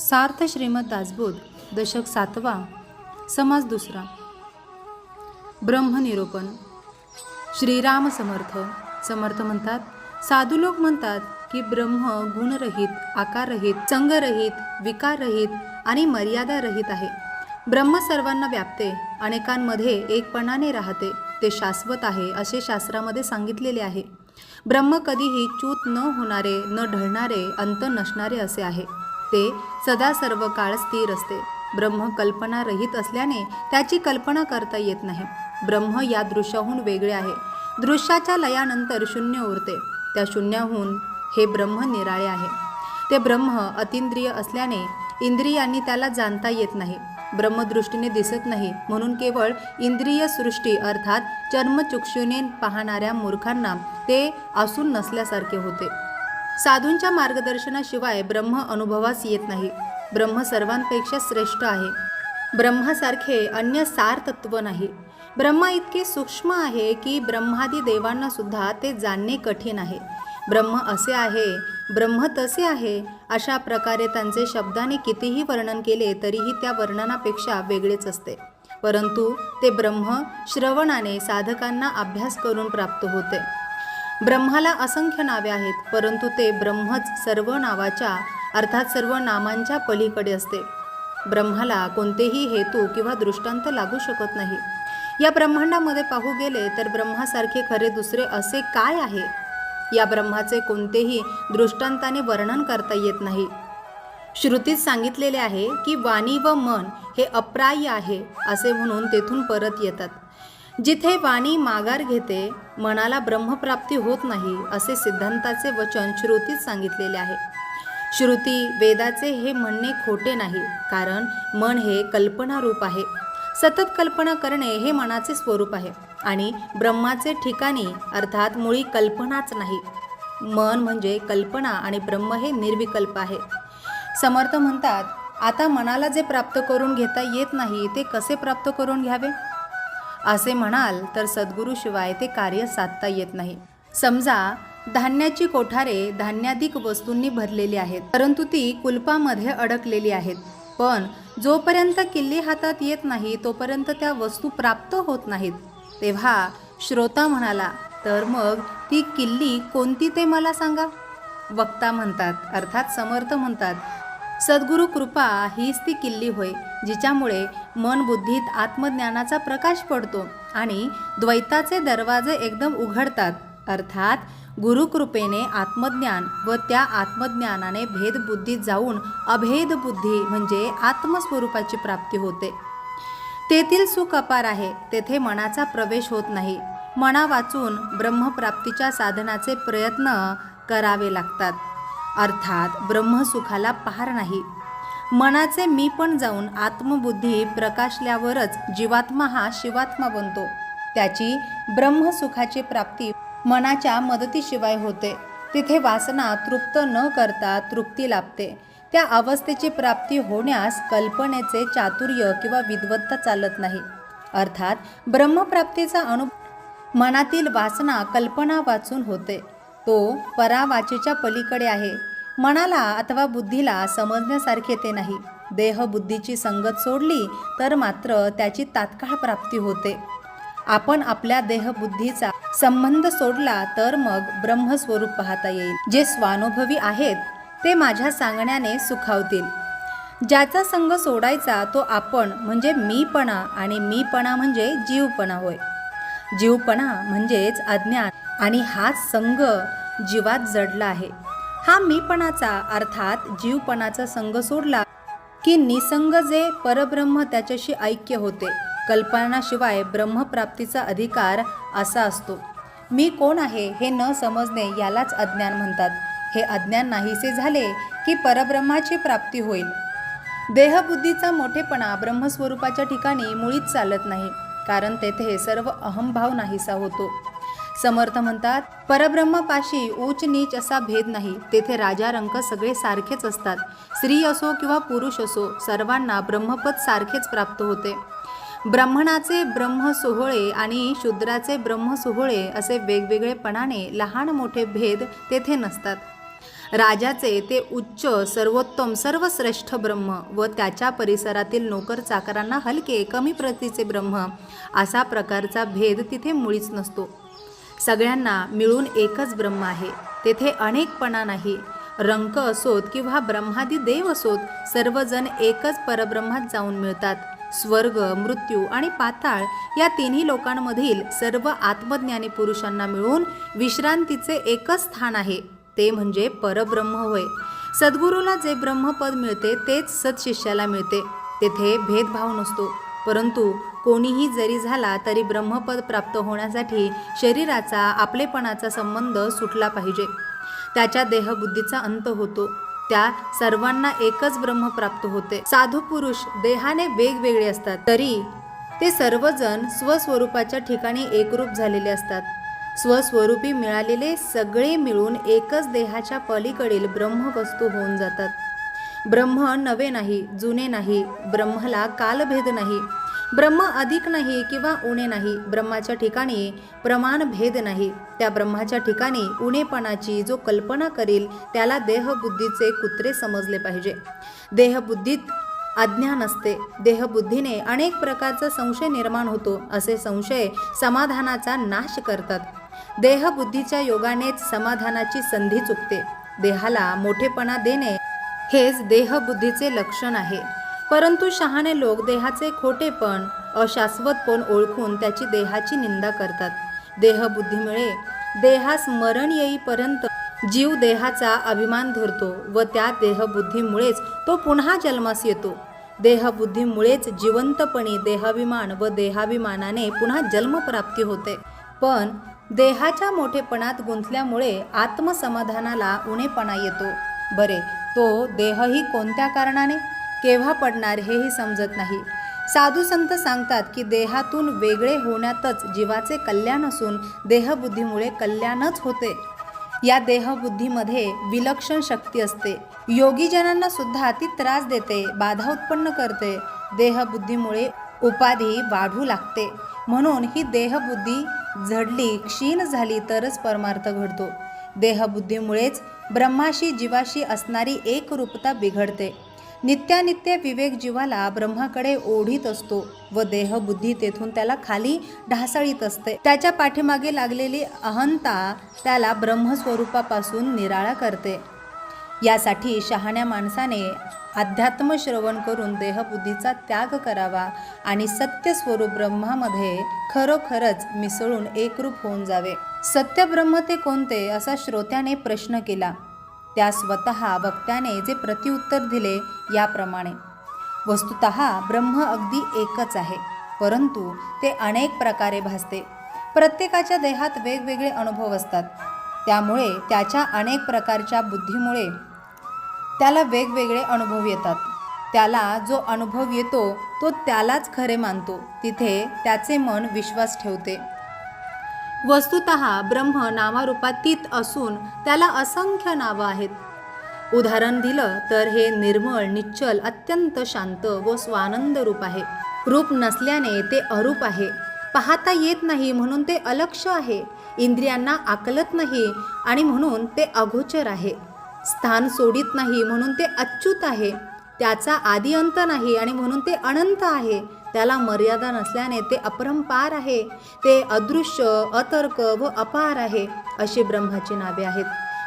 सार्थ श्रीमद दासबोध दशक सातवा समाज दुसरा. ब्रह्मनिरोपण श्रीराम समर्थ. समर्थ म्हणतात साधू लोक म्हणतात की ब्रह्म गुणरहित आकाररहित संगरहित विकाररहित आणि मर्यादारहित आहे. ब्रह्म सर्वांना व्यापते अनेकांमध्ये एकपणाने राहते ते शाश्वत आहे असे शास्त्रामध्ये सांगितलेले आहे. ब्रह्म कधीही च्यूत न होणारे न ढळणारे अंत नसणारे असे आहे. ते सदा सर्व काळ स्थिर असते. ब्रह्म कल्पना रहित असल्याने त्याची कल्पना करता येत नाही. ब्रह्म या दृश्याहून वेगळे आहे. दृश्याच्या लयानंतर शून्य उरते. त्या शून्याहून हे ब्रह्म निराळे आहे. ते ब्रह्म अतिंद्रिय असल्याने इंद्रियांनी त्याला जाणता येत नाही. ब्रह्मदृष्टीने दिसत नाही म्हणून केवळ इंद्रिय सृष्टी अर्थात चर्मचक्षुने पाहणाऱ्या मूर्खांना ते असून नसल्यासारखे होते. साधूंच्या मार्गदर्शनाशिवाय ब्रह्म अनुभवास येत नाही. ब्रह्म सर्वांपेक्षा श्रेष्ठ आहे. ब्रह्मासारखे अन्य सार तत्व नाही. ब्रह्मा इतके सूक्ष्म आहे की ब्रह्मादी देवांना सुद्धा ते जाणणे कठीण आहे. ब्रह्म असे आहे ब्रह्म तसे आहे अशा प्रकारे त्यांचे शब्दाने कितीही वर्णन केले तरीही त्या वर्णनापेक्षा वेगळेच असते. परंतु ते ब्रह्म श्रवणाने साधकांना अभ्यास करून प्राप्त होते. ब्रह्माला असंख्य नावे आहेत परंतु ते ब्रह्मच सर्व नावाच्या अर्थात सर्व नामांच्या पलीकडे असते. ब्रह्माला कोणतेही हेतू किंवा दृष्टांत लागू शकत नाही. या ब्रह्मांडामध्ये पाहू गेले तर ब्रह्मासारखे खरे दुसरे असे काय आहे? या ब्रह्माचे कोणतेही दृष्टांताने वर्णन करता येत नाही. श्रुतीत सांगितलेले आहे की वाणी व मन हे अप्राय आहे असे म्हणून तेथून परत येतात. जिथे वाणी माघार घेते मनाला ब्रह्मप्राप्ती होत नाही असे सिद्धांताचे वचन श्रुतीत सांगितलेले आहे. श्रुती वेदाचे हे म्हणणे खोटे नाही कारण मन हे कल्पनारूप आहे. सतत कल्पना करणे हे मनाचे स्वरूप आहे आणि ब्रह्माचे ठिकाणी अर्थात मुळी कल्पनाच नाही. मन म्हणजे कल्पना आणि ब्रह्म हे निर्विकल्प आहे. समर्थ म्हणतात आता मनाला जे प्राप्त करून घेता येत नाही ते कसे प्राप्त करून घ्यावे? असे म्हणाल तर सद्गुरूशिवाय ते कार्य साधता येत नाही. समजा धान्याची कोठारे धान्याधिक वस्तूंनी भरलेली आहेत परंतु ती कुलपामध्ये अडकलेली आहेत. पण जोपर्यंत किल्ली हातात येत नाही तोपर्यंत त्या वस्तू प्राप्त होत नाहीत. तेव्हा श्रोता म्हणाला तर मग ती किल्ली कोणती ते मला सांगा? वक्ता म्हणतात अर्थात समर्थ म्हणतात सद्गुरु कृपा हीच ती किल्ली होय जिच्यामुळे मन बुद्धीत आत्मज्ञानाचा प्रकाश पडतो आणि द्वैताचे दरवाजे एकदम उघडतात. अर्थात गुरुकृपेने आत्मज्ञान व त्या आत्मज्ञानाने भेदबुद्धीत जाऊन अभेद बुद्धी म्हणजे आत्मस्वरूपाची प्राप्ती होते. तेथील सुख अपार आहे तेथे मनाचा प्रवेश होत नाही. मना वाचून ब्रह्मप्राप्तीच्या साधनाचे प्रयत्न करावे लागतात. अर्थात ब्रह्मसुखाला पार नाही. मनाचे मी पण जाऊन आत्मबुद्धी प्रकाशल्यावरच जीवात्मा हा शिवात्मा बनतो. त्याची ब्रह्मसुखाची प्राप्ती मनाच्या मदतीशिवाय होते. तिथे वासना तृप्त न करता तृप्ती लाभते. त्या अवस्थेची प्राप्ती होण्यास कल्पनेचे चातुर्य किंवा विद्वत्ता चालत नाही. अर्थात ब्रह्मप्राप्तीचा अनु मनातील वासना कल्पना वाचून होते. तो परावाचेच्या पलीकडे आहे. मनाला अथवा बुद्धीला समजण्यासारखे ते नाही. देहबुद्धीची संगत सोडली तर मात्र त्याची तात्काळ प्राप्ती होते. आपण आपल्या देहबुद्धीचा संबंध सोडला तर मग ब्रह्मस्वरूप पाहता येईल. जे स्वानुभवी आहेत ते माझ्या सांगण्याने सुखावतील. ज्याचा संग सोडायचा तो आपण म्हणजे मीपणा आणि मीपणा म्हणजे जीवपणा होय. जीवपणा म्हणजेच अज्ञान. आणि हाच संघ जीवात जडला आहे. हा मीपणाचा अर्थात जीवपणाचा संग सोडला की निसंग जे परब्रह्म त्याच्याशी ऐक्य होते. कल्पनाशिवाय ब्रह्मप्राप्तीचा अधिकार असा असतो. मी कोण आहे हे न समजणे यालाच अज्ञान म्हणतात. हे अज्ञान नाहीसे झाले की परब्रह्माची प्राप्ती होईल. देहबुद्धीचा मोठेपणा ब्रह्मस्वरूपाच्या ठिकाणी मुळीच चालत नाही कारण तेथे सर्व अहंभाव नाहीसा होतो. समर्थ म्हणतात परब्रह्मपाशी उच्च नीच असा भेद नाही. तेथे राजा रंक सगळे सारखेच असतात. स्त्री असो किंवा पुरुष असो सर्वांना ब्रह्मपद सारखेच प्राप्त होते. ब्राह्मणाचे ब्रह्म सोहळे आणि शूद्राचे ब्रह्म सोहळे असे वेगवेगळेपणाने लहान मोठे भेद तेथे नसतात. राजाचे ते उच्च सर्वोत्तम सर्वश्रेष्ठ ब्रह्म व त्याच्या परिसरातील नोकर चाकरांना हलके कमी प्रतीचे ब्रह्म असा प्रकारचा भेद तिथे मुळीच नसतो. सगळ्यांना मिळून एकच ब्रह्म आहे. तेथे अनेकपणा नाही. रंक असोत किंवा ब्रह्मादी देव असोत सर्वजण एकच परब्रह्मात जाऊन मिळतात. स्वर्ग मृत्यू आणि पाताळ या तिन्ही लोकांमधील सर्व आत्मज्ञानी पुरुषांना मिळून विश्रांतीचे एकच स्थान आहे. ते म्हणजे परब्रह्म होय. सद्गुरूला जे ब्रह्मपद मिळते तेच सत्शिष्याला मिळते. तेथे भेदभाव नसतो. परंतु कोणीही जरी झाला तरी ब्रह्मपद प्राप्त होण्यासाठी शरीराचा आपलेपणाचा संबंध सुटला पाहिजे. त्याच्या देहबुद्धीचा अंत होतो. त्या सर्वांना एकच ब्रह्म प्राप्त होते. साधू पुरुष देहाने वेगवेगळे असतात. तरी ते सर्वजण स्वस्वरूपाच्या ठिकाणी एकरूप झालेले असतात. स्वस्वरूपी मिळालेले सगळे मिळून एकच देहाच्या पलीकडील ब्रह्मवस्तू होऊन जातात. ब्रह्म नवे नाही जुने नाही ब्रह्मला कालभेद नाही. ब्रह्म अधिक नाही किंवा उणे नाही ब्रह्माच्या ठिकाणी प्रमाण भेद नाही. त्या ब्रह्माच्या ठिकाणी उणेपणाची जो कल्पना करील त्याला देहबुद्धीचे कुत्रे समजले पाहिजे. देहबुद्धीत अज्ञान असते देहबुद्धीने अनेक प्रकारचा संशय निर्माण होतो असे संशय समाधानाचा नाश करतात. देहबुद्धीच्या योगानेच समाधानाची संधी चुकते. देहाला मोठेपणा देणे हेच देहबुद्धीचे लक्षण आहे. परंतु शहाणे लोक देहाचे खोटेपण अशाश्वतपण ओळखून त्याची देहाची निंदा करतात. देहबुद्धीमुळे देहास मरण येईपर्यंत जीव देहाचा अभिमान धरतो व त्या देहबुद्धीमुळेच तो पुन्हा जन्मास येतो. देहबुद्धीमुळेच जिवंतपणी देहाभिमान व देहाभिमानाने पुन्हा जन्मप्राप्ती होते. पण देहाच्या मोठेपणात गुंतल्यामुळे आत्मसमाधानाला उणेपणा येतो. बरे तो देहही कोणत्या कारणाने? केव्हा पडणार हेही समजत नाही. साधू संत सांगतात की देहातून वेगळे होण्यातच जीवाचे कल्याण असून देहबुद्धीमुळे कल्याणच होते. या देहबुद्धीमध्ये विलक्षण शक्ती असते. योगीजनांना सुद्धा ती त्रास देते बाधा उत्पन्न करते. देहबुद्धीमुळे उपाधी वाढू लागते. म्हणून ही देहबुद्धी झडली क्षीण झाली तरच परमार्थ घडतो. देहबुद्धीमुळेच ब्रह्माशी जीवाशी असणारी एकरूपता बिघडते. नित्यानित्य विवेक जीवाला ब्रह्माकडे ओढीत असतो व देहबुद्धी तेथून त्याला खाली ढासळीत असते. त्याच्या पाठीमागे लागलेली अहंता त्याला ब्रह्मस्वरूपापासून निराळा करते. यासाठी शहाण्या माणसाने अध्यात्म श्रवण करून देहबुद्धीचा त्याग करावा आणि सत्य स्वरूप ब्रह्मामध्ये खरोखरच मिसळून एकरूप होऊन जावे. सत्य ब्रह्म ते कोणते? असा श्रोत्याने प्रश्न केला. त्या स्वतः वक्त्याने जे प्रत्युत्तर दिले याप्रमाणे. वस्तुत ब्रह्म अगदी एकच आहे परंतु ते अनेक प्रकारे भासते. प्रत्येकाच्या देहात वेगवेगळे अनुभव असतात. त्यामुळे त्याच्या अनेक प्रकारच्या बुद्धीमुळे त्याला वेगवेगळे अनुभव येतात. त्याला जो अनुभव येतो तो त्यालाच खरे मानतो. तिथे त्याचे मन विश्वास ठेवते. वस्तुत ब्रह्म नावारूपातीत असून त्याला असंख्य नावं आहेत. उदाहरण दिलं तर हे निर्मळ निश्चल अत्यंत शांत व स्वानंद रूप आहे. रूप नसल्याने ते अरूप आहे. पाहता येत नाही म्हणून ते अलक्ष आहे. इंद्रियांना आकलत नाही आणि म्हणून ते अगोचर आहे. स्थान सोडित नाही म्हणून ते अच्युत आहे. त्याचा आदी अंत नाही आणि म्हणून ते अनंत आहे. त्याला मर्यादा नसल्याने ते अपरंपार आहे. ते अदृश्य अतर्क व अपार आहे अशी ब्रह्माची नावे आहेत.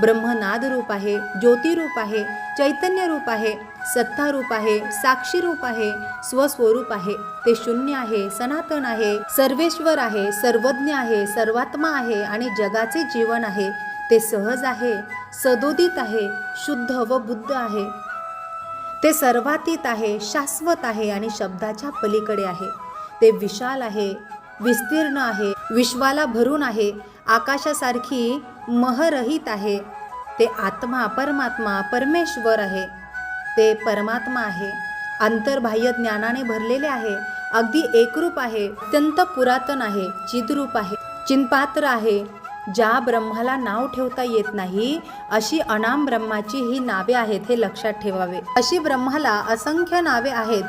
ब्रह्मनाद रूप आहे ज्योतिरूप आहे चैतन्य रूप आहे सत्ता रूप आहे साक्षी रूप आहे स्वस्वरूप आहे. ते शून्य आहे सनातन आहे सर्वेश्वर आहे सर्वज्ञ आहे सर्वात्मा आहे आणि जगाचे जीवन आहे. ते सहज आहे सदोदित आहे शुद्ध व बुद्ध आहे. ते सर्वातीत आहे शाश्वत आहे आणि शब्दाच्या पलीकडे आहे. ते विशाल आहे विस्तीर्ण आहे विश्वाला भरून आहे आकाशासारखी महरहित आहे. ते आत्मा परमात्मा परमेश्वर आहे. ते परमात्मा आहे. अंतर्बाह्य ज्ञानाने भरलेले आहे. अगदी एकरूप आहे. अत्यंत पुरातन आहे. चिद्रूप आहे. चिनपात्र आहे. ज्या ब्रह्माला नाव ठेवता येत नाही अशी अनाम ब्रह्माची ही नावे आहेत हे लक्षात ठेवावे. अशी ब्रह्माला असंख्य नावे आहेत.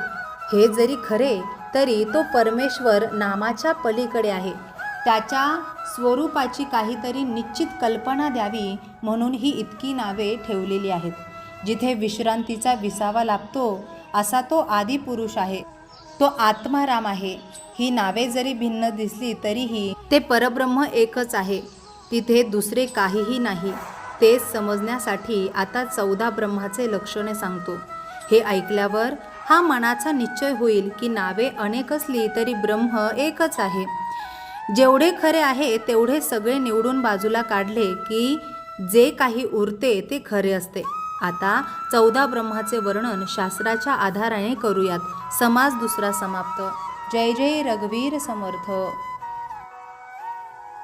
हे जरी खरे तरी तो परमेश्वर नामाच्या पलीकडे आहे. त्याच्या स्वरूपाची काहीतरी निश्चित कल्पना द्यावी म्हणून ही इतकी नावे ठेवलेली आहेत. जिथे विश्रांतीचा विसावा लाभतो असा तो आदिपुरुष आहे. तो आत्माराम आहे. ही नावे जरी भिन्न दिसली तरीही ते परब्रह्म एकच आहे. तिथे दुसरे काहीही नाही. ते समजण्यासाठी आता चौदा ब्रह्माचे लक्षणे सांगतो. हे ऐकल्यावर हा मनाचा निश्चय होईल की नावे अनेक असली तरी ब्रह्म एकच आहे. जेवढे खरे आहे तेवढे सगळे निवडून बाजूला काढले की जे काही उरते ते खरे असते. आता चौदा ब्रह्माचे वर्णन शास्त्राच्या आधाराने करूयात. समाज दुसरा समाप्त. जय जय रघुवीर समर्थ.